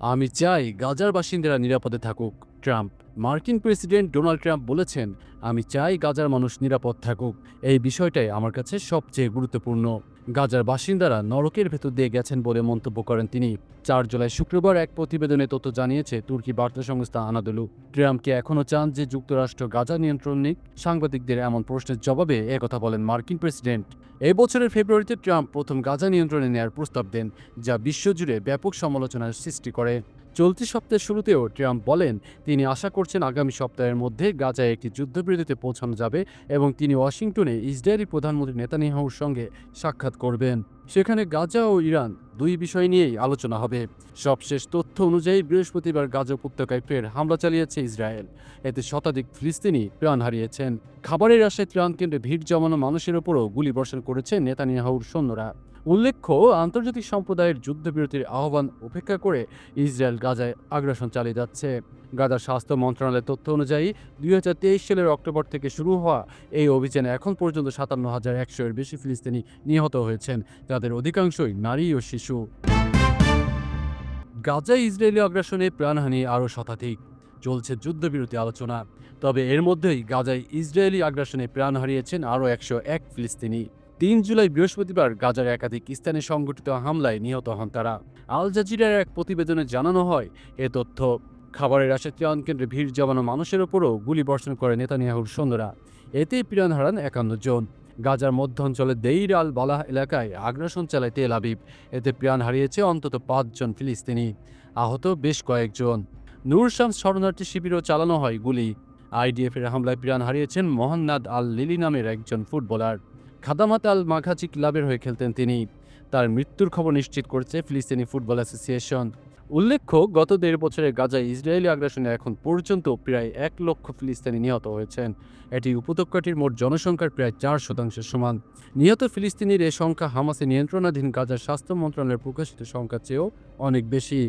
আমি চাই গাজার বাসিন্দারা নিরাপদে থাকুক ট্রাম্প। মার্কিন প্রেসিডেন্ট ডোনাল্ড ট্রাম্প বলেছেন, আমি চাই গাজার মানুষ নিরাপদ থাকুক। এই বিষয়টাই আমার কাছে সবচেয়ে গুরুত্বপূর্ণ। গাজার বাসিন্দারা নরকের ভেতর দিয়ে গেছেন বলে মন্তব্য করেন তিনি। চার জুলাই শুক্রবার এক প্রতিবেদনে তথ্য জানিয়েছে তুর্কি বার্তা সংস্থা আনাদুলু। ট্রাম্পকে এখনও চান যে যুক্তরাষ্ট্র গাজা নিয়ন্ত্রণ নিক? সাংবাদিকদের এমন প্রশ্নের জবাবে একথা বলেন মার্কিন প্রেসিডেন্ট। এই বছরের ফেব্রুয়ারিতে ট্রাম্প প্রথম গাজা নিয়ন্ত্রণে নেয়ার প্রস্তাব দেন, যা বিশ্বজুড়ে ব্যাপক সমালোচনার সৃষ্টি করে। চলতি সপ্তাহের শুরুতেও ট্রাম্প বলেন, তিনি আশা করছেন আগামী সপ্তাহের মধ্যে গাজায় একটি যুদ্ধবিরতিতে পৌঁছানো যাবে এবং তিনি ওয়াশিংটনে ইসরায়েলি প্রধানমন্ত্রী নেতানিয়াহুর সঙ্গে সাক্ষাৎ করবেন। সেখানে গাজা ও ইরান দুই বিষয় নিয়েই আলোচনা হবে। সবশেষ তথ্য অনুযায়ী বৃহস্পতিবার গাজা উপত্যকায় ফের হামলা চালিয়েছে ইসরায়েল। এতে শতাধিক ফিলিস্তিনি প্রাণ হারিয়েছেন। খাবারের আশায় ত্রাণ কেন্দ্রে ভিড় জমানো মানুষের ওপরও গুলি বর্ষণ করেছে নেতানিয়াহুর সৈন্যরা। উল্লেখ্য, আন্তর্জাতিক সম্প্রদায়ের যুদ্ধবিরতির আহ্বান উপেক্ষা করে ইসরায়েল গাজায় আগ্রাসন চালিয়ে যাচ্ছে। গাজার স্বাস্থ্য মন্ত্রণালয়ের তথ্য অনুযায়ী, দুই হাজার তেইশ সালের অক্টোবর থেকে শুরু হওয়া এই অভিযানে এখন পর্যন্ত সাতান্ন হাজার একশো এর বেশি ফিলিস্তিনি নিহত হয়েছেন, যাদের অধিকাংশই নারী ও শিশু। গাজায় ইসরায়েলি আগ্রাসনে প্রাণহানি আরও শতাধিক। চলছে যুদ্ধবিরতি আলোচনা। তবে এর মধ্যেই গাজায় ইসরায়েলি আগ্রাসনে প্রাণ হারিয়েছেন আরও একশো এক ফিলিস্তিনি। তিন জুলাই বৃহস্পতিবার গাজার একাধিক স্থানে সংঘটিত হামলায় নিহত হন তারা। আল জাজিরার এক প্রতিবেদনে জানানো হয়, এ তথ্য খাবারের আশা ত্রাণ কেন্দ্রে ভিড় জমানো মানুষের ওপরও গুলি বর্ষণ করে নেতানিয়াহুর সৈন্যরা। এতে প্রাণ হারান একান্ন জন। গাজার মধ্য অঞ্চলের দেইর আল বালাহ এলাকায় আগ্রাসন চালায় তেল আবিব। এতে প্রাণ হারিয়েছে অন্তত পাঁচজন ফিলিস্তিনি। আহত বেশ কয়েকজন। নূর শামস শরণার্থী শিবিরও চালানো হয় গুলি। আইডিএফের হামলায় প্রাণ হারিয়েছেন মোহান্নাদ আল লিলি নামের একজন ফুটবলার। খাদামাত আল মাঘাচি ক্লাবের হয়ে খেলতেন তিনি। তার মৃত্যুর খবর নিশ্চিত করেছে ফিলিস্তিনি ফুটবল অ্যাসোসিয়েশন। উল্লেখ্য, গত দেড় বছরে গাজায় ইসরায়েলি আগ্রাসনে এখন পর্যন্ত প্রায় এক লক্ষ ফিলিস্তিনি নিহত হয়েছেন। এটি উপত্যকাটির মোট জনসংখ্যার প্রায় চার শতাংশের সমান। নিহত ফিলিস্তিনির এ সংখ্যা হামাসের নিয়ন্ত্রণাধীন গাজার স্বাস্থ্য মন্ত্রণালয়ের প্রকাশিত সংখ্যার চেয়েও অনেক বেশি।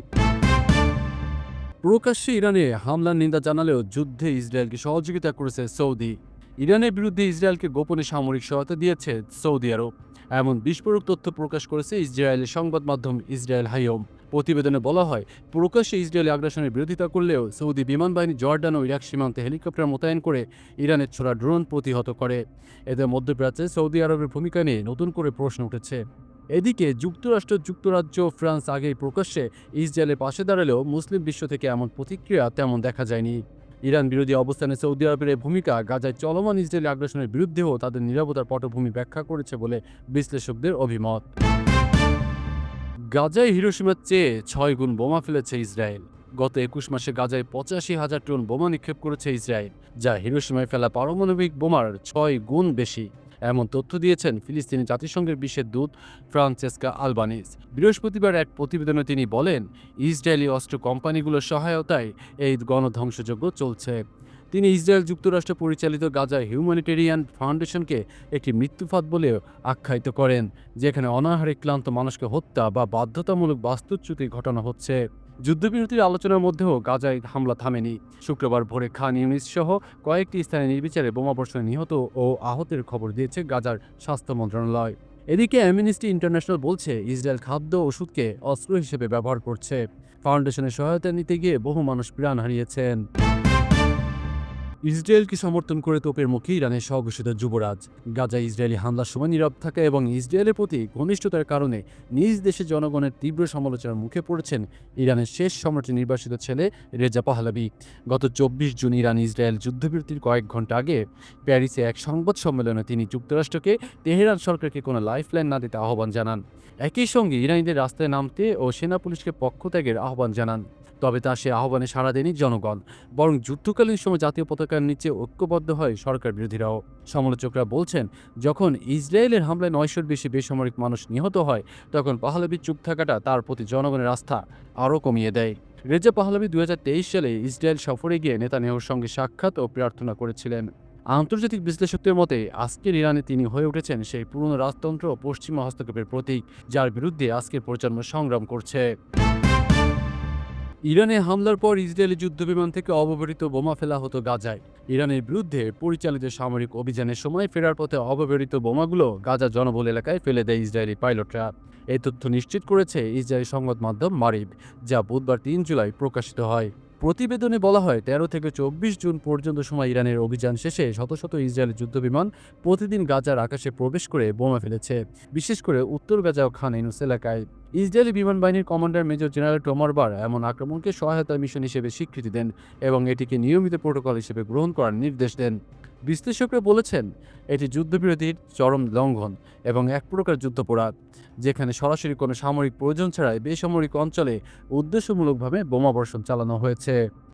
প্রকাশ্যে ইরানে হামলার নিন্দা জানালেও যুদ্ধে ইসরায়েলকে সহযোগিতা করেছে সৌদি। ইরানের বিরুদ্ধে ইসরায়েলকে গোপনে সামরিক সহায়তা দিয়েছে সৌদি আরব। এমন বিস্ফোরক তথ্য প্রকাশ করেছে ইসরায়েলের সংবাদ মাধ্যম ইসরায়েল হাইম প্রতিবেদনে বলা হয়, প্রকাশ্যে ইসরায়েলি আগ্রাসনের বিরোধিতা করলেও সৌদি বিমান বাহিনী জর্ডান ও ইরাক সীমান্তে হেলিকপ্টার মোতায়েন করে ইরানের ছোড়া ড্রোন প্রতিহত করে। এতে মধ্যপ্রাচ্যে সৌদি আরবের ভূমিকা নিয়ে নতুন করে প্রশ্ন উঠেছে। এদিকে যুক্তরাষ্ট্র, যুক্তরাজ্য ফ্রান্স আগেই প্রকাশ্যে ইসরায়েলের পাশে দাঁড়ালেও মুসলিম বিশ্ব থেকে এমন প্রতিক্রিয়া তেমন দেখা যায়নি। ইরান বিরোধী অবস্থানে সৌদি আরবের এই ভূমিকা গাজায় চলমান ইসরায়েলি আগ্রাসনের বিরুদ্ধেও তাদের নিরাপত্তার পটভূমি ব্যাখ্যা করেছে বলে বিশ্লেষকদের অভিমত। গাজায় হিরোসীমার চেয়ে ছয় গুণ বোমা ফেলেছে ইসরায়েল। গত একুশ মাসে গাজায় পঁচাশি হাজার টন বোমা নিক্ষেপ করেছে ইসরায়েল, যা হিরোসীমায় ফেলা পারমাণবিক বোমার ছয় গুণ বেশি। এমন তথ্য দিয়েছেন ফিলিস্তিনি জাতিসংঘের বিশেষ দূত ফ্রান্সেসকা আলবানিস। বৃহস্পতিবার এক প্রতিবেদনে তিনি বলেন, ইসরায়েলি অস্ত্র কোম্পানিগুলোর সহায়তায় এই গণধ্বংসযজ্ঞ চলছে। তিনি ইসরায়েল যুক্তরাষ্ট্র পরিচালিত গাজা হিউম্যানিটেরিয়ান ফাউন্ডেশনকে একটি মৃত্যুফাত বলে আখ্যায়িত করেন, যেখানে অনাহারে ক্লান্ত মানুষকে হত্যা বা বাধ্যতামূলক বাস্তুচ্যুতি ঘটানো হচ্ছে। যুদ্ধবিরতির আলোচনার মধ্যেও গাজায় হামলা থামেনি। শুক্রবার ভোরে খান ইউনিস সহ কয়েকটি স্থানে নির্বিচারে বোমাবর্ষণে নিহত ও আহতের খবর দিয়েছে গাজার স্বাস্থ্য মন্ত্রণালয়। এদিকে অ্যামিনিস্টি ইন্টারন্যাশনাল বলছে, ইসরায়েল খাদ্য ওষুধকে অস্ত্র হিসেবে ব্যবহার করছে। ফাউন্ডেশনের সহায়তা নিতে গিয়ে বহু মানুষ প্রাণ হারিয়েছেন। ইসরায়েলকে সমর্থন করে তোপের মুখে ইরানের স্বঘোষিত যুবরাজ। গাজা ইসরায়েলি হামলার সময় নীরব থাকা এবং ইসরায়েলের প্রতি ঘনিষ্ঠতার কারণে নিজ দেশে জনগণের তীব্র সমালোচনার মুখে পড়েছেন ইরানের শেষ সম্রাটের নির্বাসিত ছেলে রেজা পাহলাবি। গত চব্বিশ জুন ইরান ইসরায়েল যুদ্ধবিরতির কয়েক ঘণ্টা আগে প্যারিসে এক সংবাদ সম্মেলনে তিনি যুক্তরাষ্ট্রকে তেহরান সরকারকে কোনো লাইফলাইন না দিতে আহ্বান জানান। একই সঙ্গে ইরানিদের রাস্তায় নামতে ও সেনা পুলিশকে পক্ষ ত্যাগের আহ্বান জানান। তবে তা সে আহ্বানে সাড়া দেয়নি জনগণ। বরং যুদ্ধকালীন সময় জাতীয় পতাকার নিচে ঐক্যবদ্ধ হয় সরকার বিরোধীরাও। সমালোচকরা বলছেন, যখন ইসরায়েলের হামলায় নয়শোর বেশি বেসামরিক মানুষ নিহত হয়, তখন পাহলাবির চুপ থাকাটা তার প্রতি জনগণের আস্থা আরও কমিয়ে দেয়। রেজা পাহলাবি দু সালে ইসরায়েল সফরে গিয়ে নেতানিয়াহুর সঙ্গে সাক্ষাৎ ও প্রার্থনা করেছিলেন। আন্তর্জাতিক বিশ্লেষকদের মতে, আজকের ইরানে তিনি হয়ে উঠেছেন সেই পুরনো রাজতন্ত্র ও পশ্চিমা হস্তক্ষেপের প্রতীক, যার বিরুদ্ধে আজকের প্রজন্ম সংগ্রাম করছে। ইরানে হামলার পর ইসরায়েলি যুদ্ধবিমান থেকে অব্যবহৃত বোমা ফেলা হতো গাজায়। ইরানের বিরুদ্ধে পরিচালিত সামরিক অভিযানের সময় ফেরার পথে অব্যবহৃত বোমাগুলো গাজা জনবল এলাকায় ফেলে দেয় ইসরায়েলি পাইলটরা। এই তথ্য নিশ্চিত করেছে ইসরায়েলি সংবাদ মাধ্যম মারিব, যা বুধবার তিন জুলাই প্রকাশিত হয়। প্রতিবেদনে বলা হয়, তেরো থেকে চব্বিশ জুন পর্যন্ত সময় ইরানের অভিযান শেষে শত শত ইসরায়েলি যুদ্ধবিমান প্রতিদিন গাজার আকাশে প্রবেশ করে বোমা ফেলেছে। বিশেষ করে উত্তর গাজা ও খান ইনুস এলাকায়। ইসরায়েলি বিমান বাহিনীর commander major general Tomer Bar এমন আক্রমণকে সহায়তা মিশন হিসেবে স্বীকৃতি দেন এবং এটিকে নিয়মিত প্রোটোকল হিসেবে গ্রহণ করার নির্দেশ দেন। বিশ্লেষকরা বলেছেন, এটি যুদ্ধবিরোধীর চরম লঙ্ঘন এবং এক প্রকার যুদ্ধপরাধ, যেখানে সরাসরি কোনো সামরিক প্রয়োজন ছাড়াই বেসামরিক অঞ্চলে উদ্দেশ্যমূলকভাবে বোমাবর্ষণ চালানো হয়েছে।